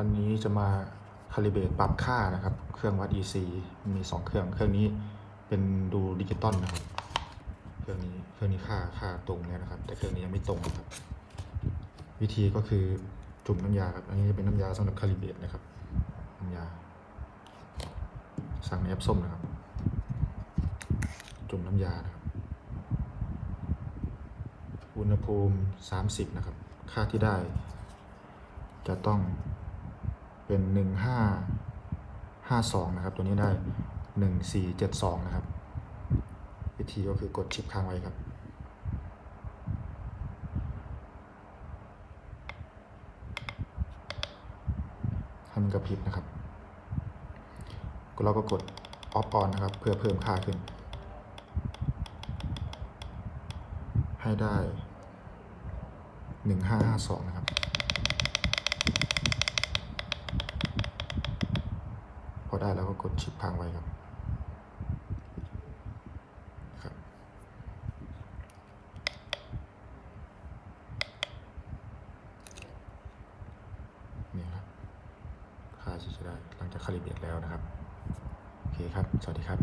วันนี้จะมาคาลิเบตปรับค่านะครับ เครื่องวัด EC มี 2 เครื่อง เครื่องนี้เป็นดูดิจิตอลนะครับ เครื่องนี้ เครื่องนี้ค่าค่าตรงแล้วนะครับ แต่เครื่องนี้ยังไม่ตรงนะครับ วิธีก็คือจุ่มน้ำยาครับ อันนี้จะเป็นน้ำยาสำหรับคาลิเบตนะครับ น้ำยา สั่งในแอปส้มนะครับ จุ่มน้ำยานะครับ อุณหภูมิ 30 นะครับ ค่าที่ได้จะต้อง เป็น 1552 นะครับ ตัวนี้ได้ 1472 นะครับ วิธีก็คือกดชิปค้างไว้ครับ ให้มันกระพริบนะครับเราก็กด off on นะครับ เพื่อเพิ่มค่าขึ้น ให้ได้ 1552 นะครับ พอ ได้แล้วก็กดชิปพังไว้ครับครับ นี่ครับค่าจะได้หลังจากคาลิเบรตแล้วนะครับ โอเคครับ สวัสดีครับ